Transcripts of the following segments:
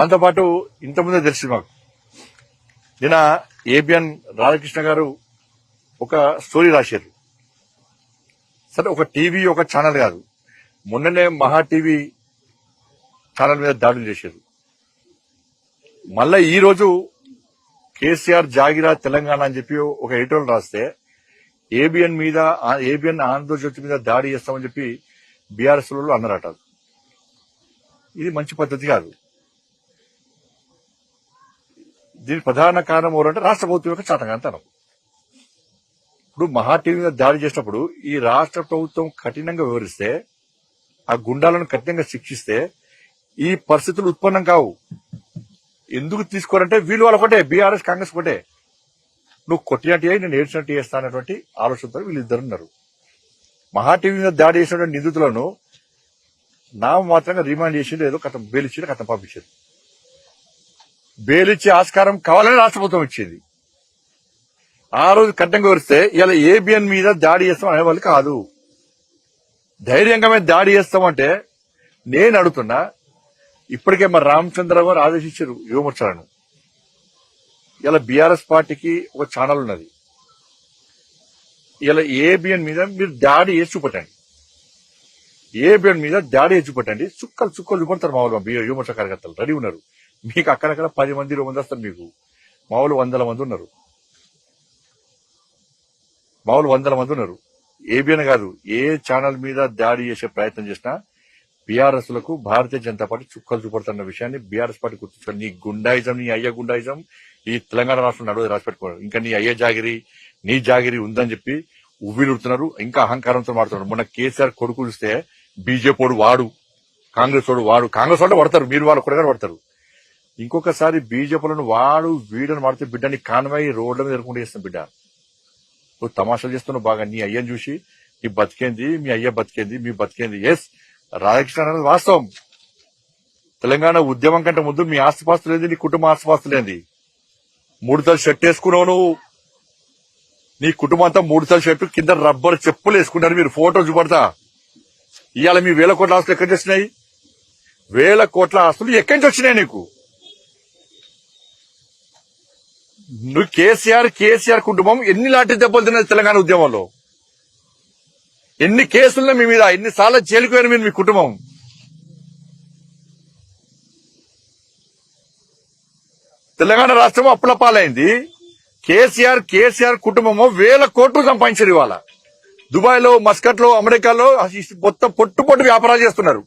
దాంతోపాటు ఇంతకుముందే తెలిసి మాకు. నిన్న ఏబిఎన్ రాధాకృష్ణ గారు ఒక స్టోరీ రాశారు. సరే ఒక టీవీ ఒక ఛానల్ కాదు. మొన్ననే మహా టీవీ ఛానల్ మీద దాడులు చేశారు. మళ్ళా ఈరోజు కేసీఆర్ జాగిరా తెలంగాణ అని చెప్పి ఒక ఎడిటోల్ రాస్తే ఏబిఎన్ మీద ఏబిఎన్ ఆంధ్రజ్యోతి మీద దాడి చేస్తామని చెప్పి బీఆర్ఎస్లో అన్నారట. ఇది మంచి పద్ధతి కాదు. దీని ప్రధాన కారణం ఎవరంటే రాష్ట్ర ప్రభుత్వం యొక్క చాతకాంతనం ఇప్పుడు మహా టీవీ మీద దాడి చేసినప్పుడు ఈ రాష్ట్ర ప్రభుత్వం కఠినంగా వివరిస్తే ఆ గుండాలను కఠినంగా శిక్షిస్తే ఈ పరిస్థితులు ఉత్పన్నం కావు. ఎందుకు తీసుకోరంటే వీళ్ళు వాళ్ళు ఒకటే బీఆర్ఎస్ కాంగ్రెస్ ఒకటే. నువ్వు కొట్టినట్టు నేను ఏడ్చినట్టు చేస్తా అనేటువంటి ఆలోచనతో వీళ్ళిద్దరు ఉన్నారు. మహా టీవీ మీద దాడి చేసినటువంటి నిందితులను నా మాత్రంగా రిమాండ్ చేసిండు ఏదో కథ బెయిల్ కథ పంపించారు బేలిచ్చే ఆస్కారం కావాలని రాష్ట్ర ప్రభుత్వం ఆ రోజు కట్టంగా వివరిస్తే ఇలా ఏబిఎన్ మీద దాడి చేస్తాం అనేవాళ్ళు కాదు. ధైర్యంగా మేము దాడి చేస్తామంటే నేను అడుగుతున్నా ఇప్పటికే మరి రామచంద్రరావు గారు ఆదేశించారు యువమోర్చాలను. ఇలా బీఆర్ఎస్ పార్టీకి ఒక ఛానల్ ఉన్నది. ఇలా ఏబిఎన్ మీద మీరు దాడి చేసి చూపెట్టండి. ఏబిఎన్ మీద దాడి చేసి చూపట్టండి. చుక్కలు చుక్కలు చూపడతారు మా వాళ్ళు యువమోర్చా కార్యకర్తలు. రెడీ ఉన్నారు. మీకు అక్కడక్కడ పది మంది ఇరవై మంది వస్తారు మీకు. మామూలు వందల మంది ఉన్నారు. మామూలు వందల మంది ఉన్నారు. ఏబిఎన్ కాదు ఏ ఛానల్ మీద దాడి చేసే ప్రయత్నం చేసినా బీఆర్ఎస్లకు భారతీయ జనతా పార్టీ చుక్కలు చూపడుతున్న విషయాన్ని బీఆర్ఎస్ పార్టీ గుర్తించారు నీ గుండాయిజం నీ అయ్య గుండాయిజం ఈ తెలంగాణ రాష్ట్రం నడువు రాసిపెట్టుకున్నారు ఇంకా నీ అయ్య జాగిరి నీ జాగిరి ఉందని చెప్పి ఉవ్విలుడుతున్నారు ఇంకా అహంకారంతో మాడుతున్నారు మొన్న కేసీఆర్ కొడుకు చూస్తే బీజేపీ వాడు వాడు కాంగ్రెస్ వాడు వాడు. కాంగ్రెస్ వాళ్ళు పడతారు మీరు వాళ్ళు కూడా పడతారు. ఇంకొకసారి బీజేపీలను వాడు వీడని వాడితే బిడ్డని కాన్వాయి రోడ్ల మీద ఎదుర్కొంటూ చేస్తాను బిడ్డ. నువ్వు తమాషాలు చేస్తున్నావు బాగా. నీ అయ్యని చూసి నీ బతికేంది మీ అయ్య బతికేంది మీ బతికేంది. ఎస్ రాధాకృష్ణ అనేది వాస్తవం. తెలంగాణ ఉద్యమం కంటే ముందు మీ ఆస్తిపాస్తులు ఏంది నీ కుటుంబ ఆస్తిపాస్తులు ఏంది? మూడు తల షర్ట్ వేసుకున్నావు నువ్వు. నీ కుటుంబం అంతా మూడు తల షర్టు కింద రబ్బర్ చెప్పులు వేసుకుంటారు మీరు. ఫోటో చూపడతా. ఇవాళ మీ వేల కోట్ల ఆస్తులు ఎక్కడి నుంచి వచ్చినాయి? వేల కోట్ల ఆస్తులు ఎక్కడి నుంచి వచ్చినాయి నీకు? నువ్వు కేసీఆర్ కేసీఆర్ కుటుంబం ఎన్ని లాంటి దెబ్బలు తిన్నది తెలంగాణ ఉద్యమంలో? ఎన్ని కేసుల్లో మీ మీద ఎన్నిసార్లు జైలుకు పోయారు మీరు మీ కుటుంబం? తెలంగాణ రాష్ట్రం అప్పుల పాలైంది. కేసీఆర్ కేసీఆర్ కుటుంబము వేల కోట్లు సంపాదించారు ఇవాళ. దుబాయ్లో మస్కట్లో అమెరికాలో మొత్తం పొట్టు పొట్టు వ్యాపారాలు చేస్తున్నారు.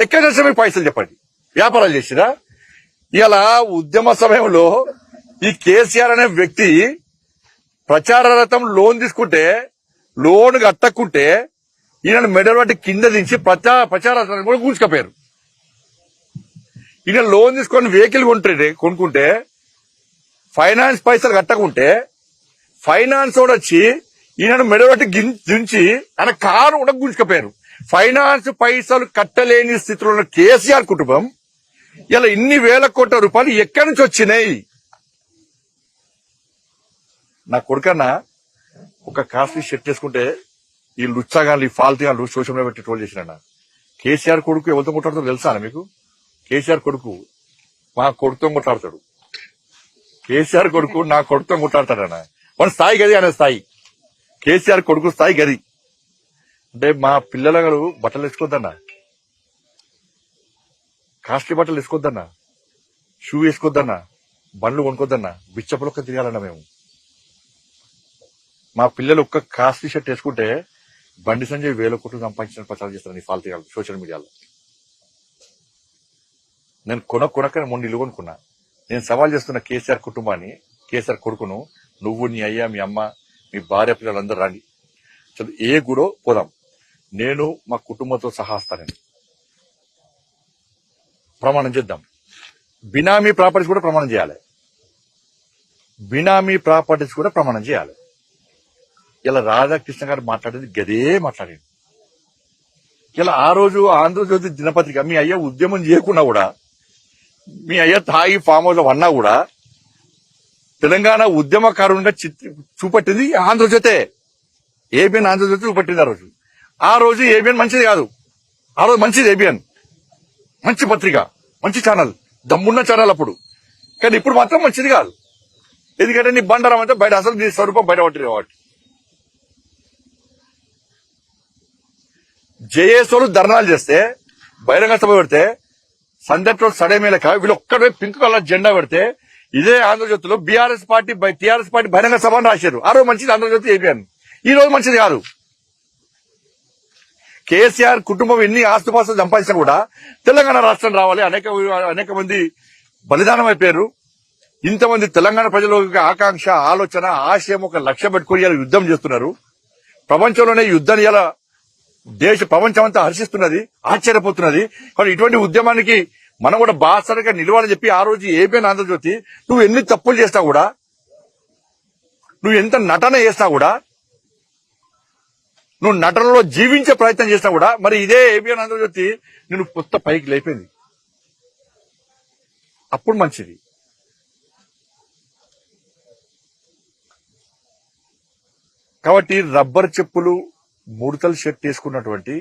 ఎక్కడ చేస్తే మీకు పైసలు చెప్పండి? వ్యాపారాలు చేసిరా? ఇలా ఉద్యమ సమయంలో ఈ కేసీఆర్ అనే వ్యక్తి ప్రచార రథం లోన్ తీసుకుంటే లోన్ కట్టకుంటే ఈయన మెడల్ పట్టి కింద దించి ప్రచార ప్రచార రథాన్ని కూడా కూర్చుకపోయారు ఈయన లోన్ తీసుకొని వెహికల్ కొంటే కొనుక్కుంటే ఫైనాన్స్ పైసలు కట్టకుంటే ఫైనాన్స్ కూడా వచ్చి ఈయన మెడబట్టి దించి ఆయన కారు కూడా గుంజుకపోయారు ఫైనాన్స్ పైసలు కట్టలేని స్థితిలో ఉన్న కేసీఆర్ కుటుంబం ఇలా ఇన్ని వేల కోట్ల రూపాయలు ఎక్కడి నుంచి వచ్చినాయి? నా కొడుకన్నా ఒక కాస్ట్లీ షర్ట్ వేసుకుంటే ఈ లుచ్చగాళ్ళు ఈ ఫాల్తీగాళ్ళు సోషల్ మీడియా పెట్టి ట్రోల్ చేసిన కేసీఆర్ కొడుకు ఎవరితో కొట్లాడుతాడు తెలుసా మీకు? కేసీఆర్ కొడుకు మా కొడుకుతో కొట్లాడతాడు కేసీఆర్ కొడుకు నా కొడుకుతో కొట్లాడతాడన్న మన స్థాయి గది అనే స్థాయి. కేసీఆర్ కొడుకు స్థాయి గది. అంటే మా పిల్లల గారు బట్టలు వేసుకోవద్దన్నా. కాస్ట్లీ బట్టలు వేసుకోవద్దన్నా షూ వేసుకోవద్దన్నా బండ్లు కొనుక్కోద్దన్నా. బిచ్చపులొక్క తిరగాలన్నా మేము. మా పిల్లలు ఒక్క కాస్ట్లీ షర్ట్ వేసుకుంటే బండి సంజయ్ వేల కోట్లు సంపాదించిన ప్రచారం చేస్తాను ఈ ఫాల్తీ సోషల్ మీడియాలో. నేను కొన కొనక మొన్న ఇల్లు కొనుక్కున్నా. నేను సవాల్ చేస్తున్న కేసీఆర్ కుటుంబాన్ని కేసీఆర్ కొడుకును నువ్వు నీ అయ్యా మీ అమ్మ మీ భార్య పిల్లలందరూ రండి. చదువు ఏ గుడో పోదాం. నేను మా కుటుంబంతో సహా ప్రమాణం చేద్దాం. బినామీ ప్రాపర్టీస్ కూడా ప్రమాణం చేయాలి. బినామీ ప్రాపర్టీస్ కూడా ప్రమాణం చేయాలి. ఇలా రాధాకృష్ణ గారు మాట్లాడేది గదే మాట్లాడింది. ఇలా ఆ రోజు ఆంధ్రజ్యోతి దినపత్రిక మీ అయ్య ఉద్యమం చేయకుండా కూడా మీ అయ్య తాగి ఫామ్ హౌస్ అన్నా కూడా తెలంగాణ ఉద్యమకారునిగా చూపట్టింది ఆంధ్రజ్యోతే ఏబిఎన్ ఆంధ్రజ్యోతి చూపట్టింది ఆ రోజు. ఆ రోజు ఏబిఎన్ మంచిది కాదు. ఆ రోజు మంచిది ఏబిఎన్. మంచి పత్రిక మంచి ఛానల్ దమ్మున్న ఛానల్ అప్పుడు. కానీ ఇప్పుడు మాత్రం మంచిది కాదు. ఎందుకంటే నీ బండారం అంటే బయట అసలు నీ స్వరూపం బయట పట్టిన కాబట్టి. జేఏసోలు ధర్నాలు చేస్తే బహిరంగ సభ పెడితే సందట్లో సడే మేలక వీళ్ళు ఒక్కడే పింక్ కలర్ జెండా పెడితే ఇదే ఆంధ్రజ్యోతిలో బీఆర్ఎస్ పార్టీ టీఆర్ఎస్ పార్టీ బహిరంగ సభ అని రాశారు. ఆ రోజు మంచిది ఆంధ్రజ్యోతి ఏపీఎన్ ఈ రోజు మంచిది కాదు. కేసీఆర్ కుటుంబం ఎన్ని ఆస్తుపాస్తులు సంపాదించినా కూడా తెలంగాణ రాష్ట్రం రావాలి. అనేక అనేక మంది బలిదానం అయిపోయారు ఇంతమంది తెలంగాణ ప్రజల ఆకాంక్ష ఆలోచన ఆశయం ఒక లక్ష్య పెట్టుకుని యుద్ధం చేస్తున్నారు. ప్రపంచంలోనే ఈ యుద్ధాన్ని ఇలా దేశ ప్రపంచం అంతా హర్షిస్తున్నది ఆశ్చర్యపోతున్నది. కానీ ఇటువంటి ఉద్యమానికి మనం కూడా బాసరిగా నిలవాలని చెప్పి ఆ రోజు ఏపీ ఆంధ్రజ్యోతి నువ్వు ఎన్ని తప్పులు చేసినా కూడా నువ్వు ఎంత నటన చేసినా కూడా నువ్వు నటనలో జీవించే ప్రయత్నం చేసినా కూడా మరి ఇదే ఏబిఎన్ ఆంధ్రజ్యోతి నేను కొత్త పైకి లేపింది. అప్పుడు మంచిది. కాబట్టి రబ్బర్ చెప్పులు ముడతలు షర్ట్ వేసుకున్నటువంటి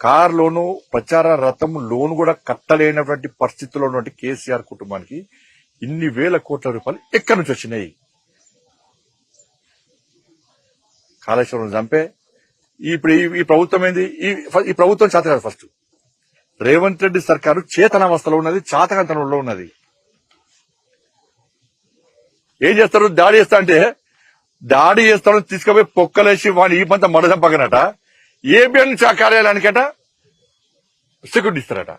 కార్ లోను ప్రచార రథం లోన్ కూడా కట్టలేనటువంటి పరిస్థితుల్లో ఉన్నటువంటి కేసీఆర్ కుటుంబానికి ఇన్ని వేల కోట్ల రూపాయలు ఎక్కడి నుంచి వచ్చినాయి? కాళేశ్వరం చంపే ఇప్పుడు ఈ- ప్రభుత్వం ఏంది? ఈ ప్రభుత్వం చేత కాదు ఫస్ట్ రేవంత్ రెడ్డి సర్కారు చేతనావస్థలో ఉన్నది చాతకంతనంలో ఉన్నది. ఏం చేస్తారు? దాడి చేస్తా అంటే దాడి చేస్తాడని తీసుకుపోయి పొక్కలేసి వాడిని ఈ పంత మడదం ఏబిఎన్ కార్యాలయానికట సెక్యూరిటీ ఇస్తారట.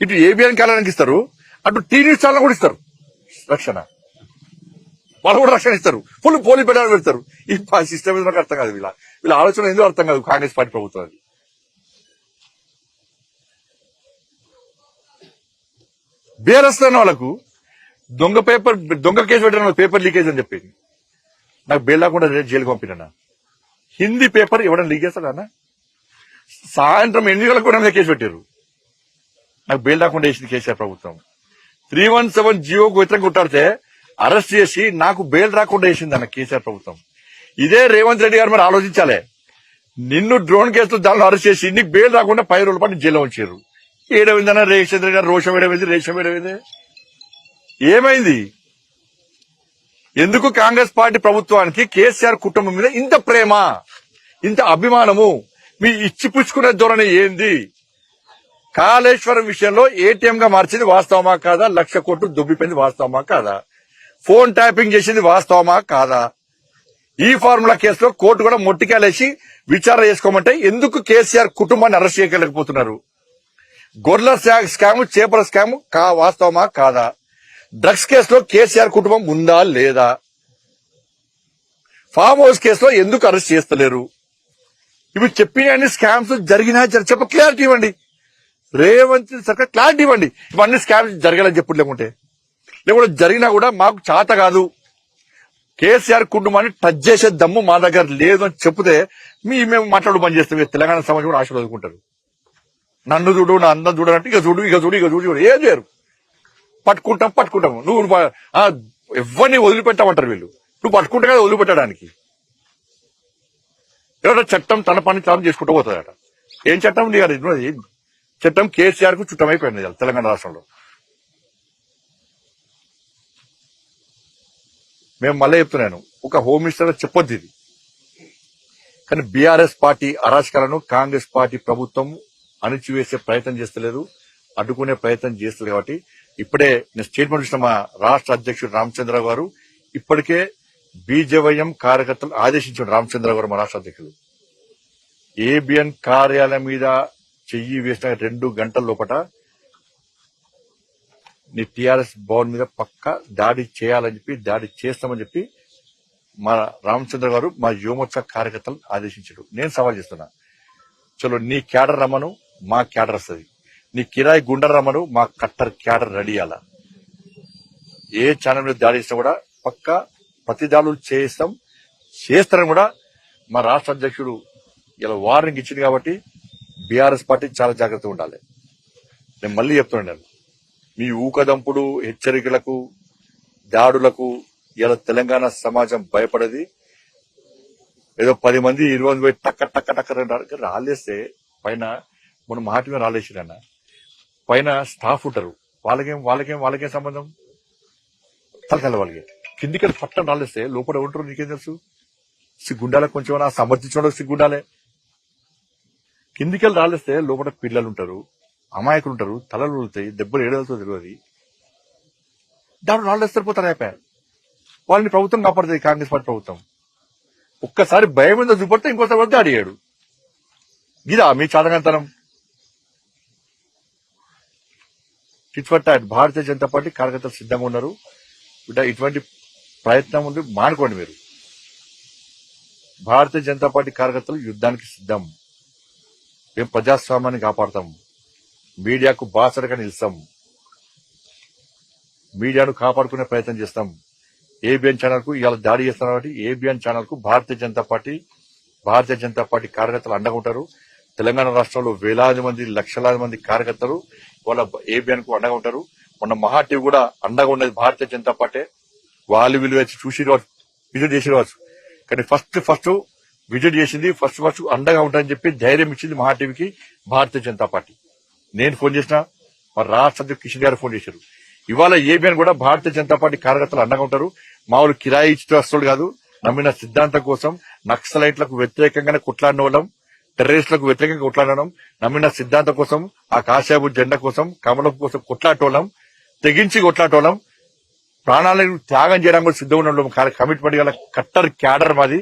ఇటు ఏబిఎన్ కార్యాలయానికి ఇస్తారు అటు టీ న్యూస్ ఛానల్ కూడా ఇస్తారు. రక్షణ. వాళ్ళు కూడా రక్షణ ఇస్తారు. ఫుల్ పోలి పెట్టాలని పెడతారు. ఈ సిస్టమ్ మీద నాకు అర్థం కాదు వీళ్ళ. వీళ్ళ ఆలోచన ఎందుకు అర్థం కాదు? కాంగ్రెస్ పార్టీ ప్రభుత్వం అది. బీఆర్ఎస్ వాళ్ళకు దొంగ పేపర్ దొంగ కేసు పెట్టిన పేపర్ లీకేజ్ అని చెప్పింది. నాకు బెయిల్ లేకుండా రేపు జైలుకి పంపినా హిందీ పేపర్ ఇవ్వడం లీక్ చేస్తాడా అన్న? సాయంత్రం ఎనిమిది గంటలకు కూడా కేసు పెట్టారు నాకు బెయిల్ లేకుండా వేసింది కేసీఆర్ ప్రభుత్వం. త్రీ వన్ సెవెన్ జియోకు వ్యతిరేకంగా కొట్టాడితే అరెస్ట్ చేసి నాకు బెయిల్ రాకుండా వేసింది అన్న కేసీఆర్ ప్రభుత్వం. ఇదే రేవంత్ రెడ్డి గారు మరి ఆలోచించాలి. నిన్ను డ్రోన్ కేసులో దానిలో అరెస్ట్ చేసి నీకు బెయిల్ రాకుండా పది రోజుల పాటు జైల్లో ఉంచారు. ఏడవిందన్న రేషచంద్ర గారు రోషం ఏడవింది రేషం ఏడవింది? ఏమైంది? ఎందుకు కాంగ్రెస్ పార్టీ ప్రభుత్వానికి కేసీఆర్ కుటుంబం మీద ఇంత ప్రేమ ఇంత అభిమానము? మీ ఇచ్చి పుచ్చుకునే ధోరణి ఏంది? కాళేశ్వరం విషయంలో ఏటీఎం గా మార్చింది వాస్తవమా కాదా? లక్ష కోట్లు దుబ్బిపోయింది వాస్తవమా కాదా? ఫోన్ ట్యాపింగ్ చేసింది వాస్తవమా? కాదా? ఈ ఫార్ములా కేసులో కోర్టు కూడా మొట్టికాలేసి విచారణ చేసుకోమంటే ఎందుకు కేసీఆర్ కుటుంబాన్ని అరెస్ట్ చేయలేకపోతున్నారు? గొర్రెల శా- స్కామ్ చేపల స్కామ్ కా వాస్తవమా? కాదా? డ్రగ్స్ కేసులో కేసీఆర్ కుటుంబం ఉందా లేదా? ఫామ్ హౌస్ కేసులో ఎందుకు అరెస్ట్ చేస్తలేరు? ఇవి చెప్పిన అన్ని స్కామ్స్ జరిగినా చెప్ప క్లారిటీ ఇవ్వండి. రేవంత్ సర్కార్ క్లారిటీ ఇవ్వండి. ఇవన్నీ స్కామ్స్ జరగాలని చెప్పు లేకుంటే లేకుంటే జరిగినా కూడా మాకు చాత కాదు. కేసీఆర్ కుటుంబాన్ని టచ్ చేసే దమ్ము మా దగ్గర లేదు అని చెప్తే మీ మేము మాట్లాడు పని చేస్తాం. తెలంగాణ సమాజం కూడా ఆశలు వదులుకుంటారు. నన్ను చూడు నా అందం చూడనంటే ఇక చూడు ఇక చూడు ఇక చూడు చూడు. ఏం చేయరు. పట్టుకుంటాం పట్టుకుంటాం. నువ్వు ఎవరిని వదిలిపెట్టామంటారు వీళ్ళు? నువ్వు పట్టుకుంటా కదా వదిలిపెట్టడానికి. ఎవరైనా చట్టం తన పని తాను చేసుకుంటూ పోతుందట. ఏం చట్టం ఉంది కదా చట్టం కేసీఆర్కు చుట్టమైపోయింది తెలంగాణ రాష్ట్రంలో. మేము మళ్ళీ చెప్తున్నాను. ఒక హోమ్ మినిస్టర్ చెప్పొద్దు ఇది. కానీ బీఆర్ఎస్ పార్టీ అరాచకాలను కాంగ్రెస్ పార్టీ ప్రభుత్వం అణిచివేసే ప్రయత్నం చేస్తలేదు అడ్డుకునే ప్రయత్నం చేస్తుంది కాబట్టి ఇప్పుడే నేను స్టేట్మెంట్ ఇచ్చిన మా రాష్ట్ర అధ్యక్షుడు రామచంద్ర గారు ఇప్పటికే బీజేవైఎం కార్యకర్తలు ఆదేశించారు రామచంద్ర గారు మా రాష్ట్ర అధ్యక్షుడు ఏబిఎన్ కార్యాలయం మీద చెయ్యి వేసిన రెండు గంటల లోపల నీ టీఆర్ఎస్ భవన్ మీద పక్క దాడి చేయాలని చెప్పి దాడి చేస్తామని చెప్పి మా రామచంద్ర గారు మా యువమోర్చా కార్యకర్తలను ఆదేశించారు. నేను సవాల్ చేస్తున్నా. చలో నీ క్యాడర్ రమ్మను మా క్యాడర్ వస్తుంది. నీ కిరాయి గుండె రమ్మను మా కట్టర్ క్యాడర్ రెడీ అలా ఏ ఛానల్ మీద దాడి చేసినా కూడా పక్క ప్రతి దాడులు చేస్తాం చేస్తారని కూడా మా రాష్ట్ర అధ్యక్షుడు ఇలా వార్నింగ్ ఇచ్చింది కాబట్టి బీఆర్ఎస్ పార్టీ చాలా జాగ్రత్తగా ఉండాలి. నేను మళ్ళీ చెప్తున్నాను మీ ఊకదంపుడు హెచ్చరికలకు దాడులకు ఇలా తెలంగాణ సమాజం భయపడది. ఏదో పది మంది ఇరవై మంది పోయి టక్క టక్క టక్క రాలేస్తే పైన మనం మాట మీద రాలేసిరన్న పైన స్టాఫ్ ఉంటారు. వాళ్ళకేం వాళ్ళకేం వాళ్ళకేం సంబంధం? తలకల వాళ్ళకి. కిందికి వెళ్ళి పట్టం రాలేస్తే లోపల ఉంటారు నీకేం తెలుసు? సిగ్గుండాలే కొంచెం సమర్థించడం సిగ్గుండాలే. కిందికి వెళ్ళి రాలేస్తే లోపల పిల్లలు ఉంటారు అమాయకులు ఉంటారు తలలు వెళ్తాయి దెబ్బలు ఏడలతో తెలియదు దాని రాళ్ళు సరిపోతారు వాళ్ళని ప్రభుత్వం కాపాడుతుంది కాంగ్రెస్ పార్టీ ప్రభుత్వం. ఒక్కసారి భయం మీద చూపడితే ఇంకోసారి వద్ద అడిగాడు ఇదా మీ చాదగంతనం ఇటువంటి భారతీయ జనతా పార్టీ కార్యకర్తలు సిద్ధంగా ఉన్నారు. ఇటువంటి ప్రయత్నం ఉంది మానుకోండి మీరు. భారతీయ జనతా పార్టీ కార్యకర్తలు యుద్ధానికి సిద్ధం. మేము ప్రజాస్వామ్యాన్ని కాపాడతాము మీడియాకు బాసరగా నిలుస్తాం. మీడియాను కాపాడుకునే ప్రయత్నం చేస్తాం. ఏబిఎన్ ఛానల్కు ఇవాళ దాడి చేస్తున్నారు కాబట్టి ఏబిఎన్ ఛానల్కు భారతీయ జనతా పార్టీ భారతీయ జనతా పార్టీ కార్యకర్తలు అండగా ఉంటారు. తెలంగాణ రాష్ట్రంలో వేలాది మంది లక్షలాది మంది కార్యకర్తలు వాళ్ళ ఏబిఎన్కు అండగా ఉంటారు. మొన్న మహా టీవీ కూడా అండగా ఉన్నది భారతీయ జనతా పార్టీ. వాళ్ళు విలువ చూసి విజిట్ చేసి రావచ్చు కానీ ఫస్ట్ ఫస్ట్ విజిట్ చేసింది ఫస్ట్ ఫస్ట్ అండగా ఉంటారని చెప్పి ధైర్యం ఇచ్చింది మహా టీవీకి భారతీయ జనతా పార్టీ. నేను ఫోన్ చేసిన మా రాష్ట్ర అధ్యక్షుడు కిషన్ గారు ఫోన్ చేశారు. ఇవాళ ఏబిఎన్ కూడా భారతీయ జనతా పార్టీ కార్యకర్తలు అండగా ఉంటారు. మామూలు కిరాయి ఇచ్చేస్తుడు కాదు నమ్మిన సిద్ధాంతం కోసం నక్సలైట్లకు వ్యతిరేకంగానే కొట్లాడిన వాళ్ళం టెర్రరిస్టులకు వ్యతిరేకంగా కొట్లాడడం నమ్మిన సిద్ధాంతం కోసం ఆ కాశాబు జెండా కోసం కమలం కోసం కొట్లాటోళ్ళం తెగించి కొట్లాటోళ్ళం ప్రాణాలను త్యాగం చేయడానికి కూడా సిద్ధంగా ఉండడం కమిట్మెంట్ గల కట్టర్ క్యాడర్ మాది.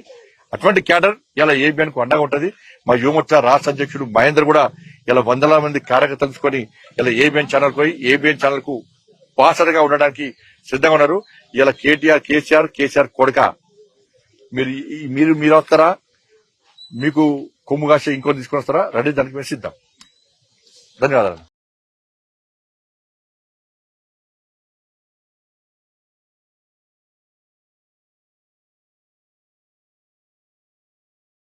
అటువంటి క్యాడర్ ఇలా ఏబిఎన్కు అండగా ఉంటది. మా యువమోర్చా రాష్ట్ర అధ్యక్షుడు మహేందర్ కూడా ఇలా వందల మంది కార్యకర్త తెలుసుకొని ఇలా ఏబిఎన్ ఛానల్ పోయి ఏబిఎన్ ఛానల్కు పాసర్గా ఉండడానికి సిద్ధంగా ఉన్నారు. ఇలా కేటీఆర్ కేసీఆర్ కేసీఆర్ కొడక. మీరు మీరు మీరు వస్తారా? మీకు కొమ్ము కాసే ఇంకో తీసుకొని వస్తారా? రండి దానికి మేము సిద్ధం. ధన్యవాదాలు.